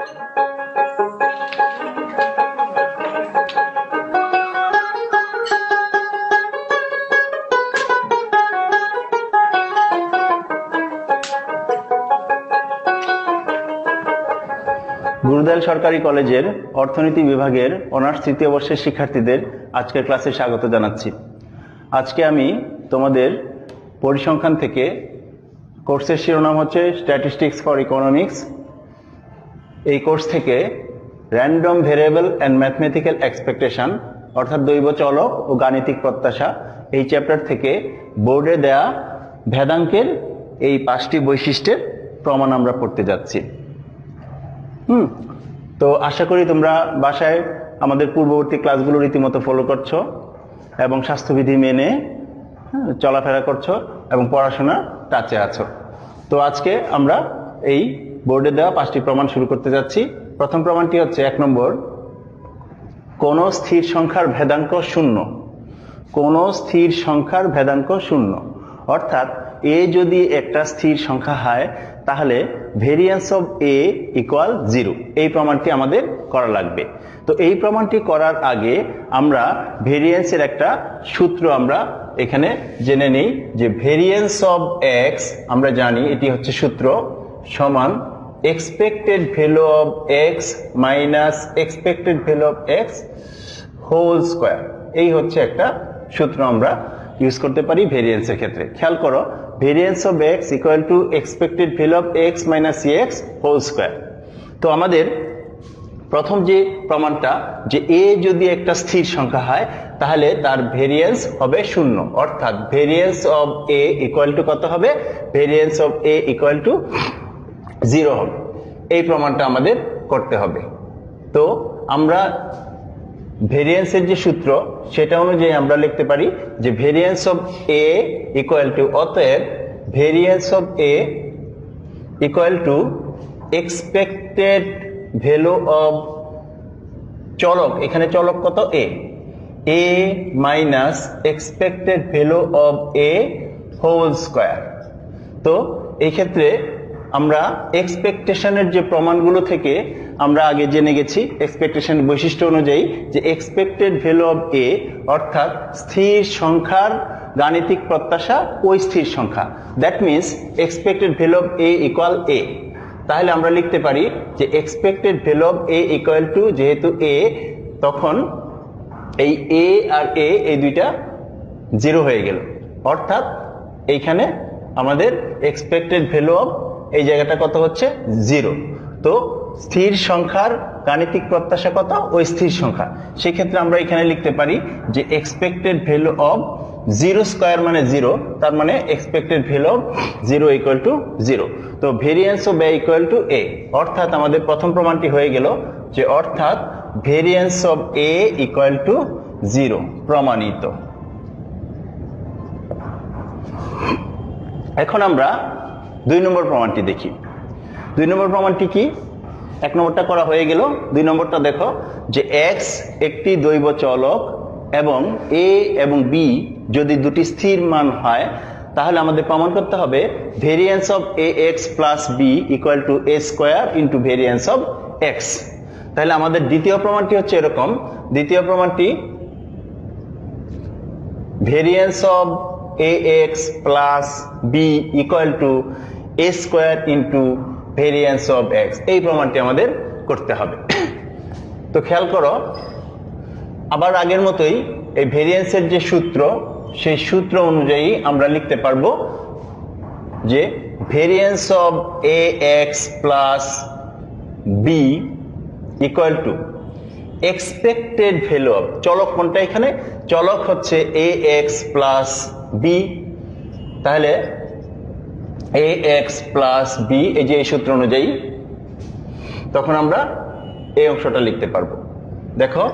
গুরুদাল সরকারি কলেজের অর্থনীতি বিভাগের অনার্স তৃতীয় বর্ষের শিক্ষার্থীদের আজকের ক্লাসে স্বাগত জানাচ্ছি। আজকে আমি তোমাদের পরিসংখ্যান থেকে কোর্সের শিরোনাম হচ্ছে স্ট্যাটিস্টিক্স ফর ইকোনমিক্স এই কোর্স থেকে random variable and mathematical expectation অর্থাৎ দৈব চলক ও গাণিতিক প্রত্যাশা এই চ্যাপ্টার থেকে বোর্ডে দেয়া ভেদাঙ্কের এই পাঁচটি বৈশিষ্ট্যের প্রমাণ আমরা পড়তে যাচ্ছি। হুম তো আশা করি তোমরা বাসায় আমাদের পূর্ববর্তী ক্লাসগুলো রীতিমতো ফলো করছ এবং স্বাস্থ্যবিধি মেনে হ্যাঁ, চলাফেরা করছ এবং পড়াশোনার টাচে আছো। তো আজকে আমরা এই বোর্ডে দেওয়া পাঁচটি প্রমাণ শুরু করতে যাচ্ছি। প্রথম প্রমাণটি হচ্ছে এক নম্বর। কোন স্থির সংখ্যার ভেদাঙ্ক শূন্য। কোন স্থির সংখ্যার ভেদাঙ্ক শূন্য। অর্থাৎ এ যদি একটা স্থির সংখ্যা হয়, তাহলে variance of A equal zero এই প্রমাণটি আমাদের করা লাগবে। তো এই প্রমাণটি করার আগে আমরা ভেরিয়েন্সের একটা সূত্র আমরা এখানে জেনে নিই যে ভেরিয়েন্স অফ এক্স আমরা জানি এটি হচ্ছে সূত্র সমান expected value of X minus expected value of X whole square এই হচ্ছে একটা সূত্র আমরা ইউজ করতে পারি ভেরিয়েন্সের ক্ষেত্রে। খেয়াল করো variance of X equal to expected value of X minus X whole square তো আমাদের প্রথম যে প্রমাণটা, যে এ যদি একটা স্থির সংখ্যা হয়, তাহলে তার ভেরিয়েন্স হবে শূন্য। অর্থাৎ variance of A equal to কত হবে? Variance of A equal to zero হবে। এই প্রমাণটা আমাদের করতে হবে। তো আমরা ভেরিয়েন্সের যে সূত্র, সেটা অনুযায়ী আমরা লিখতে পারি যে variance of A equal to অতএব variance of A equal to expected value of চলক, এখানে চলক কত? A A minus expected value of A whole square তো এই ক্ষেত্রে আমরা এক্সপেকটেশনের যে প্রমাণগুলো থেকে আমরা আগে জেনে গেছি এক্সপেকটেশন বৈশিষ্ট্য অনুযায়ী যে এক্সপেক্টেড ভ্যালু অব এ অর্থাৎ স্থির সংখ্যার গাণিতিক প্রত্যাশা ওই স্থির সংখ্যা। That means expected value of A equal A তাহলে আমরা লিখতে পারি যে expected value of A equal to যেহেতু এ তখন এই এ আর এ এই দুইটা জিরো হয়ে গেল। অর্থাৎ এইখানে আমাদের এক্সপেক্টেড ভ্যালু অফ এই জায়গাটা কত হচ্ছে? জিরো। তো স্থির সংখ্যার গাণিতিক প্রত্যাশা কত? ওই স্থির সংখ্যা। সেক্ষেত্রে আমরা এখানে লিখতে পারি যে expected value of zero square মানে জিরো তার মানে expected value of zero equal to zero তো variance of A equal to A অর্থাৎ আমাদের প্রথম প্রমাণটি হয়ে গেল যে অর্থাৎ variance of A equal to zero প্রমাণিত। এখন আমরা দুই নম্বর প্রমাণটি দেখি। দুই নম্বর প্রমাণটি কি? এক নম্বরটা করা হয়ে গেল। দুই নম্বরটা দেখো যে এক্স একটি দৈব চলক এবং এ এবং বি যদি দুটি স্থির মান হয়, তাহলে আমাদের প্রমাণ করতে হবে variance of A X plus B equal to A square into variance of X তাহলে আমাদের দ্বিতীয় প্রমাণটি হচ্ছে এরকম। দ্বিতীয় প্রমাণটি variance of A X plus B equal to A square into variance of X এই প্রমাণটি আমাদের করতে হবে। তো খেয়াল করো, আবার আগের মতোই এই ভেরিয়েন্সের যে সূত্র, সেই সূত্র অনুযায়ী আমরা লিখতে পারব যে variance of A X plus B equal to expected value of চলক কোনটা এখানে? চলক হচ্ছে এ এক্স প্লাস বি তাহলে এ এক্স প্লাস বি এই যে এই সূত্র অনুযায়ী, তখন আমরা এই অংশটা লিখতে পারব। দেখো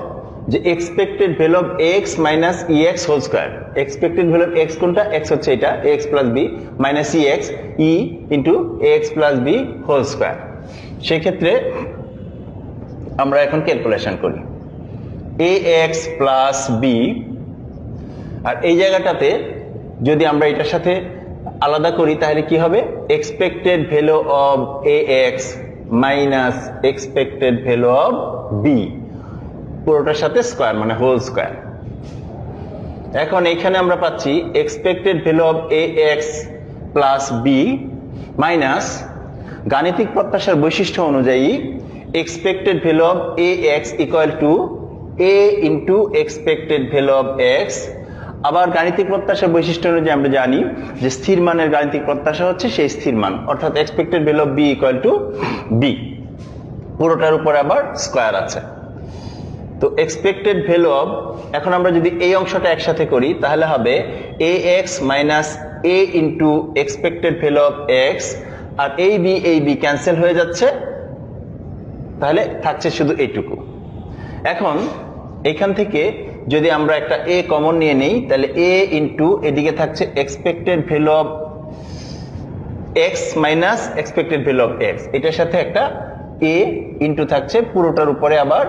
যে expected value of X minus E X whole square expected value of X কোনটা? এক্স হচ্ছে এটা X plus B minus E X E into X plus B whole square সেক্ষেত্রে আমরা এখন ক্যালকুলেশন করি। এ এক্স প্লাস বি আর এই জায়গাটাতে যদি আমরা এটার সাথে আলাদা করি, তাহলে কি হবে? Expected value of A X minus expected value of B পুরোটার সাথে স্কোয়ার মানে হোল স্কোয়ার এখন এখানে আমরা পাচ্ছি expected value of A X plus B minus গাণিতিক প্রত্যাশার বৈশিষ্ট্য অনুযায়ী expected value of A X equal to A into expected value of X আবার গাণিতিক প্রত্যাশার বৈশিষ্ট্য অনুযায়ী আমরা জানি যে স্থির মানের গাণিতিক প্রত্যাশা হচ্ছে সেই স্থির মান, অর্থাৎ expected value of B equal to B পুরোটার উপর আবার স্কোয়ার আছে। তো এক্সপেক্টেড ভ্যালু অফ এখন আমরা যদি এই অংশটা একসাথে করি, তাহলে হবে A X minus A into expected value of X আর এই বি এই বি ক্যান্সেল হয়ে যাচ্ছে। তাহলে থাকছে শুধু এইটুকু এখন এখান থেকে যদি আমরা একটা এ কমন নিয়ে নেই, তাহলে এ ইন্টু এদিকে থাকছে expected value of X minus expected value of X এটার সাথে একটা এ ইন্টু থাকছে, পুরোটার উপরে আবার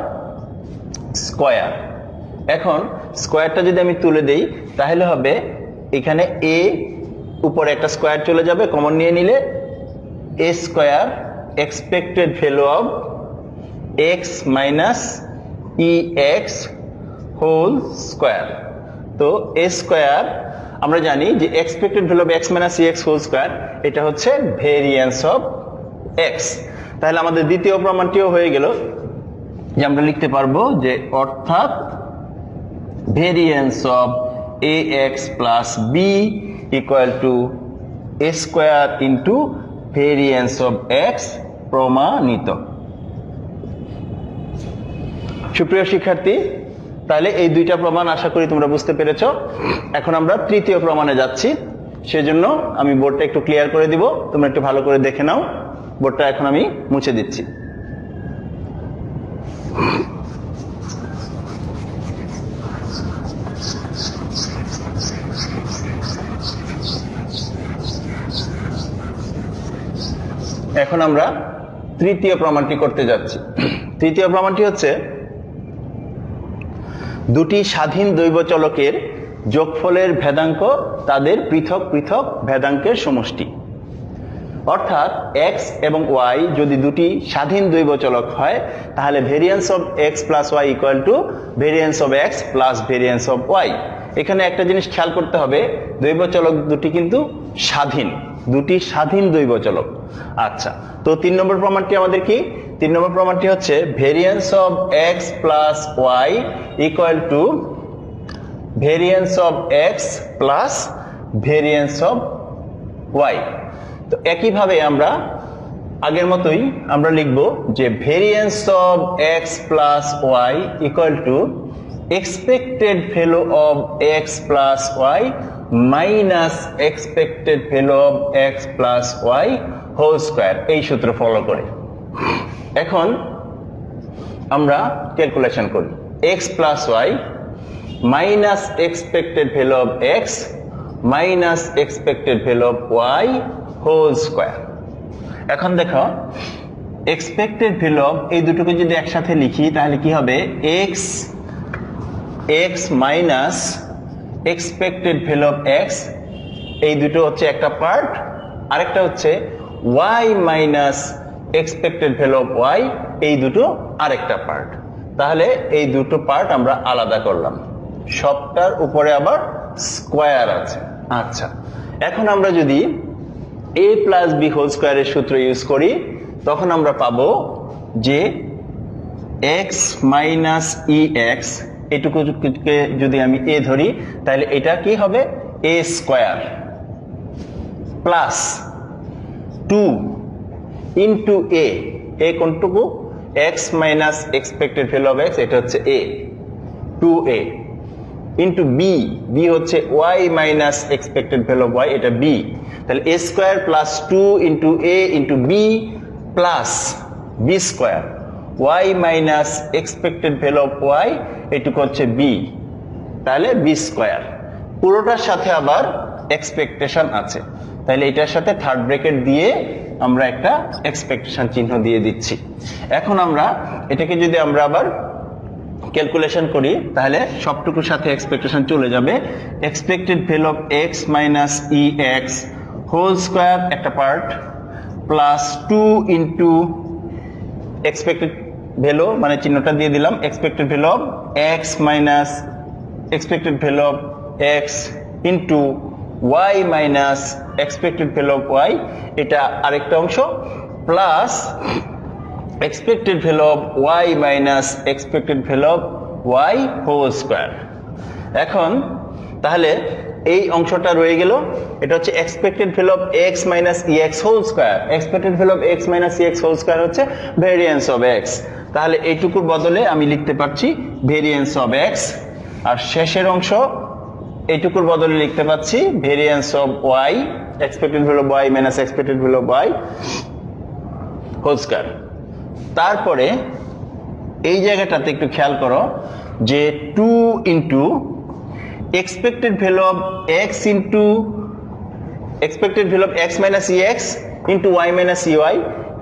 স্কোয়ার এখন স্কোয়ারটা যদি আমি তুলে দেই, তাহলে হবে এখানে এ উপরে একটা স্কোয়ার চলে যাবে কমন নিয়ে নিলে A square expected value of X minus E X whole square তো এ স্কোয়ার আমরা জানি যে expected value of X minus X whole square এটা হচ্ছে ভেরিয়েন্স অফ এক্স তাহলে আমাদের দ্বিতীয় প্রমাণটিও হয়ে গেল যে আমরা লিখতে পারব যে অর্থাৎ variance of A X plus B equal to A square into variance of X প্রমাণিত। সুপ্রিয় শিক্ষার্থী তাহলে এই দুইটা প্রমাণ আশা করি তোমরা বুঝতে পেরেছ। এখন আমরা তৃতীয় প্রমাণে যাচ্ছি। সেজন্য আমি বোর্ডটা একটু ক্লিয়ার করে দিব। তোমরা একটু ভালো করে দেখে নাও। বোর্ডটা এখন আমি মুছে দিচ্ছি। এখন আমরা তৃতীয় প্রমাণটি করতে যাচ্ছি। তৃতীয় প্রমাণটি হচ্ছে দুটি স্বাধীন দৈব চলকের যোগফলের ভেদাঙ্ক তাদের পৃথক পৃথক ভেদাঙ্কের সমষ্টি। অর্থাৎ এক্স এবং ওয়াই যদি দুটি স্বাধীন দৈব চলক হয়, তাহলে variance of X plus Y equal to variance of X plus variance of Y এখানে একটা জিনিস খেয়াল করতে হবে দৈব চলক দুটি কিন্তু স্বাধীন। দুটি স্বাধীন দৈব চলক। আচ্ছা তো তিন নম্বর প্রমাণটি আমাদের কি? তিন নম্বর প্রমাণটি হচ্ছে variance of X plus Y equal to variance of X plus variance of Y তো একইভাবে আমরা আগের মতোই আমরা লিখব যে variance of X plus Y equal to expected value of X plus Y minus expected value of X plus Y whole square এই সূত্র ফলো করে। এখন আমরা ক্যালকুলেশন করি। X plus Y minus expected value of X minus expected value of Y whole square এখন দেখো expected value of এই দুটোকে যদি একসাথে লিখি, তাহলে কি হবে? X X minus expected value of X এই দুটো হচ্ছে একটা পার্ট আরেকটা হচ্ছে Y minus expected value of Y এই দুটো আরেকটা পার্ট তাহলে এই দুটো পার্ট আমরা আলাদা করলাম। সবটার উপরে আবার স্কোয়ার আছে। আচ্ছা এখন আমরা যদি এ প্লাস বি হোল স্কোয়ারের সূত্র ইউজ করি, তখন আমরা পাবো যে এক্স মাইনাস ই এক্স এটুকুকে যদি আমি এ ধরি, তাহলে এটা কি হবে? A square plus two into a. A কোনটুকু? X minus expected value of x, এটা হচ্ছে a. Two a into b. B হচ্ছে y minus expected value of y, এটা বি। তাহলে a square plus two into a into b plus b square. Y minus expected value of y এটুকু হচ্ছে B তাহলে B square পুরোটার সাথে আবার expectation আছে। তাহলে এটার সাথে থার্ড ব্রেকেট দিয়ে আমরা একটা এক্সপেকটেশন চিহ্ন দিয়ে দিচ্ছি। এখন আমরা এটাকে যদি আমরা আবার ক্যালকুলেশন করি, তাহলে সবটুকুর সাথে এক্সপেকটেশন চলে যাবে। Expected value of x minus E x whole square একটা part plus two into expected value মানে চিহ্নটা দিয়ে দিলাম expected value of x minus expected value of x into y minus expected value of y এটা আরেকটা অংশ plus expected value of y minus expected value of y whole square. এখন, তাহলে এই অংশটা রয়ে গেল, এটা হচ্ছে expected value of x minus E x whole square expected value of x minus E x whole square হচ্ছে ভেরিয়েন্স অফ এক্স তাহলে এইটুকুর বদলে আমি লিখতে পারছি ভেরিয়েন্স অফ এক্স আর শেষের অংশ এইটুকুর বদলে লিখতে পাচ্ছি variance of y expected value y minus expected value y whole square তারপরে এই জায়গাটাতে একটু খেয়াল করো যে two into expected value of x into expected value of x minus E x into y minus E y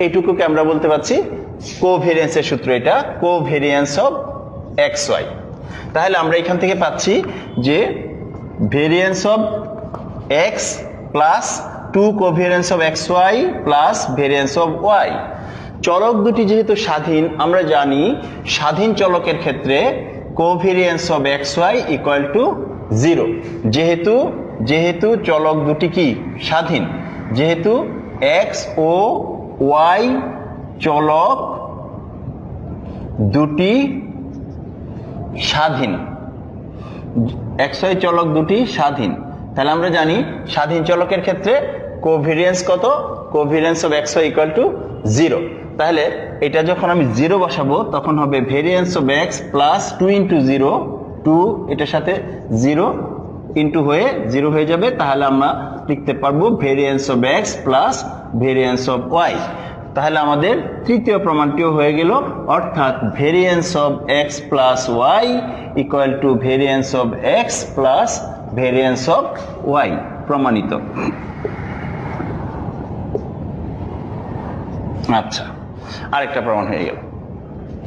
এইটুকুকে আমরা বলতে পারছি কোভেরিয়েন্সের সূত্র এটা কোভেরিয়েন্স অফ এক্স ওয়াই। তাহলে আমরা এখান থেকে পাচ্ছি যে variance of x plus two covariance of x y plus variance of y. চলক দুটি যেহেতু স্বাধীন, আমরা জানি স্বাধীন চলকের ক্ষেত্রে covariance of x y equal to zero যেহেতু যেহেতু চলক দুটি কি? স্বাধীন। যেহেতু এক্স ও ওয়াই চলক দুটি স্বাধীন। এক্স ওয়াই চলক দুটি স্বাধীন। তাহলে আমরা জানি স্বাধীন চলকের ক্ষেত্রে কোভেরিয়েন্স কত? Covariance of x equal to zero তাহলে এটা যখন আমি জিরো বসাবো, তখন হবে variance of x plus two into zero two এটার সাথে জিরো ইন্টু হয়ে জিরো হয়ে যাবে। তাহলে আমরা লিখতে পারব variance of x plus variance of y তাহলে আমাদের তৃতীয় প্রমাণটিও হয়ে গেল। অর্থাৎ variance of x plus y equal to variance of x plus variance of y প্রমাণিত। আচ্ছা আরেকটা প্রমাণ হয়ে গেল।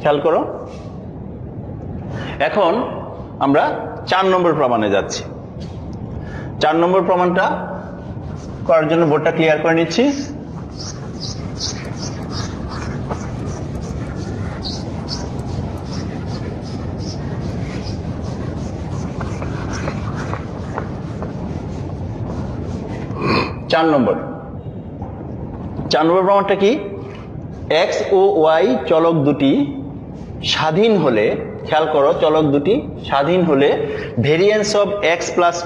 খেয়াল করো। এখন আমরা চার নম্বর প্রমাণে যাচ্ছি। চার নম্বর প্রমাণটা করার জন্য বোর্ডটা ক্লিয়ার করে নিচ্ছি চার নম্বর। চার নম্বর প্রমাণটা কি? এক্স ও ওয়াই চলক দুটি স্বাধীন হলে, খেয়াল করো, চলক দুটি স্বাধীন হলে variance of x plus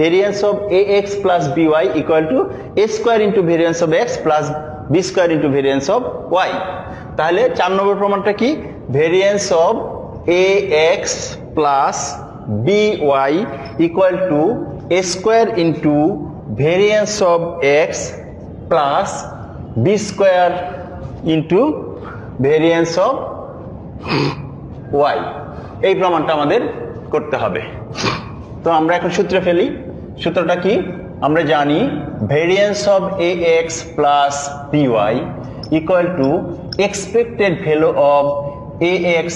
variance of a x plus b y equal to a square into variance of x plus b square into variance of y তাহলে চার নম্বর প্রমাণটা কি? Variance of a x plus b y equal to a square into variance of x plus b square into variance of y এই প্রমাণটা আমাদের করতে হবে। তো আমরা এখন সূত্রে ফেলি। সূত্রটা কি? আমরা জানি variance of a x plus b y equal to expected value of a x